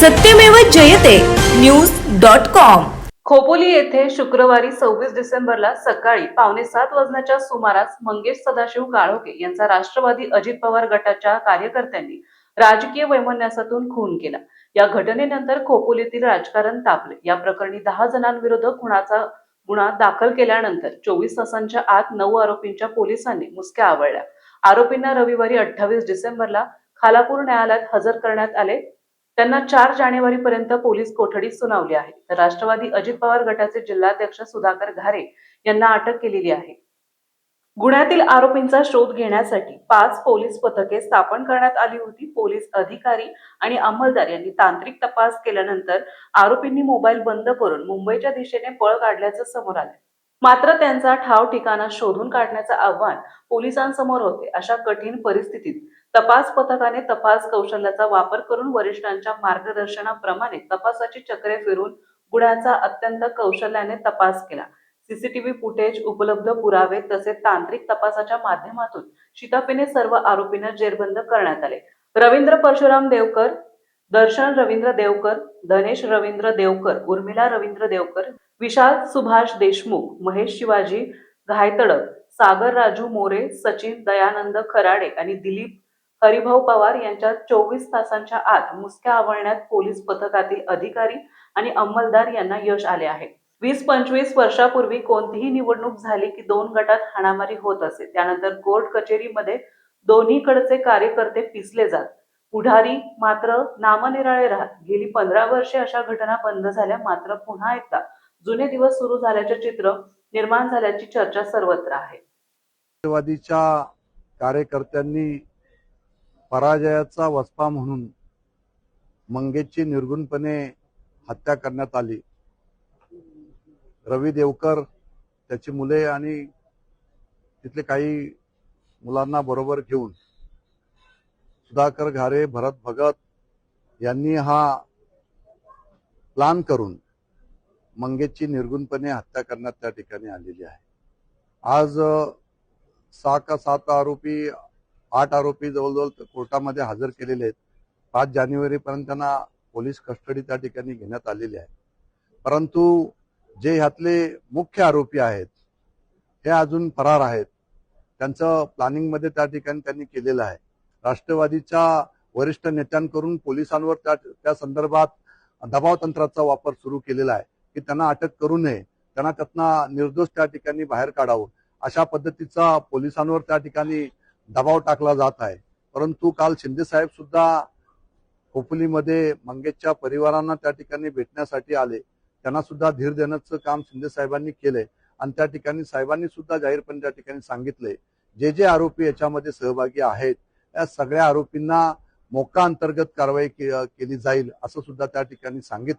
Satyamev Jayate. News dot com. Khopoli येथे शुक्रवारी सव्वीस डिसेंबरला सकाळी पावणे सात वाजण्याच्या सुमारास मंगेश सदाशिव काळोखे यांचा राष्ट्रवादी अजित पवार गटाच्या कार्यकर्त्यांनी राजकीय वैमन्यासातून खून केला. या घटनेनंतर खोपोलीतील राजकारण तापले. या प्रकरणी दहा जणांविरुद्ध खुनाचा गुन्हा दाखल केल्यानंतर चोवीस तासांच्या आत नऊ आरोपींच्या पोलिसांनी मुसक्या आवळल्या. आरोपींना रविवारी अठ्ठावीस डिसेंबरला खालापूर न्यायालयात हजर करण्यात आले. त्यांना चार जानेवारी पर्यंत पोलीस कोठडी सुनावली आहे. तर राष्ट्रवादी अजित पवार गटाचे जिल्हाध्यक्ष सुधाकर घारे यांना अटक केलेली आहे. गुन्ह्यातील आरोपींचा शोध घेण्यासाठी पाच पोलीस पथके स्थापन करण्यात आली होती. पोलीस अधिकारी आणि अंमलदार यांनी तांत्रिक तपास केल्यानंतर आरोपींनी मोबाईल बंद करून मुंबईच्या दिशेने पळ काढल्याचं समोर आलं. मात्र त्यांचा ठाव ठिकाणा शोधून काढण्याचं आव्हान पोलिसांसमोर होते. अशा कठीण परिस्थितीत तपास पथकाने तपास कौशल्याचा वापर करून वरिष्ठांच्या मार्गदर्शनाप्रमाणे तपासाची चक्रे फिरून गुन्ह्याचा अत्यंत कौशल्याने तपास केला. सीसीटीव्ही फुटेज उपलब्ध पुरावे तसेच तांत्रिक तपासाच्या माध्यमातून शिताफीने सर्व आरोपींना जेरबंद करण्यात आले. रवींद्र परशुराम देवकर दर्शन रवींद्र देवकर धनेश रवींद्र देवकर उर्मिला रवींद्र देवकर विशाल सुभाष देशमुख महेश शिवाजी घायतडक सागर राजू मोरे सचिन दयानंद खराडे आणि दिलीप हरिभाऊ पवार यांच्या चोवीस तासांच्या आत मुसक्या आवळण्यात पोलीस पथकातील अधिकारी आणि अंमलदार यांना यश आले आहे. वीस पंचवीस वर्षापूर्वी कोणतीही निवडणूक झाली की दोन गटात हाणामारी होत असे. त्यानंतर कोर्ट कचेरीमध्ये दोन्हीकडचे कार्यकर्ते पिसले जात. पुढारी मात्र नामनिराळे राहत. गेली पंधरा वर्षे अशा घटना बंद झाल्या मात्र पुन्हा एकदा जुने दिवस सुरू झाल्याचे चित्र निर्माण झाल्याची चर्चा सर्वत्र आहे. राष्ट्रवादीच्या कार्यकर्त्यांनी पराजयाचा वस्पा म्हणून मंगेशची निर्गुणपणे हत्या करण्यात आली. रवी देवकर त्याची मुले आणि तिथले काही मुलांना बरोबर घेऊन सुधाकर घारे भरत भगत यांनी हा प्लान करून मंगेशची निर्गुणपणे हत्या करण्यात त्या ठिकाणी आलेली आहे. आज सहा का सात आरोपी आठ आरोपी जवळजवळ कोर्टामध्ये हजर केलेले आहेत. पाच जानेवारीपर्यंत त्यांना पोलीस कस्टडी त्या ठिकाणी घेण्यात आलेली आहे. परंतु जे ह्यातले मुख्य आरोपी आहेत हे अजून फरार आहेत. त्यांचं प्लॅनिंगमध्ये त्या ठिकाणी त्यांनी केलेलं आहे. राष्ट्रवादीच्या वरिष्ठ नेत्यांकडून पोलिसांवर त्या त्या संदर्भात दबाव तंत्राचा वापर सुरू केलेला आहे की त्यांना अटक करू नये त्यांना त्यातनं निर्दोष त्या ठिकाणी बाहेर काढावं. अशा पद्धतीचा पोलिसांवर त्या ठिकाणी दबाव टाकला जात आहे. परंतु काल शिंदे साहेब सुद्धा खोपोलीमध्ये मंगेशच्या परिवारांना त्या ठिकाणी भेटण्यासाठी आले. त्यांना सुद्धा धीर देण्याचं काम शिंदे साहेबांनी केलंय आणि त्या ठिकाणी साहेबांनी सुद्धा जाहीरपणे त्या ठिकाणी सांगितले जे जे आरोपी याच्यामध्ये सहभागी आहेत या सगळ्या आरोपींना मोका अंतर्गत कारवाई केली जाईल असं सुद्धा त्या ठिकाणी सांगितलं.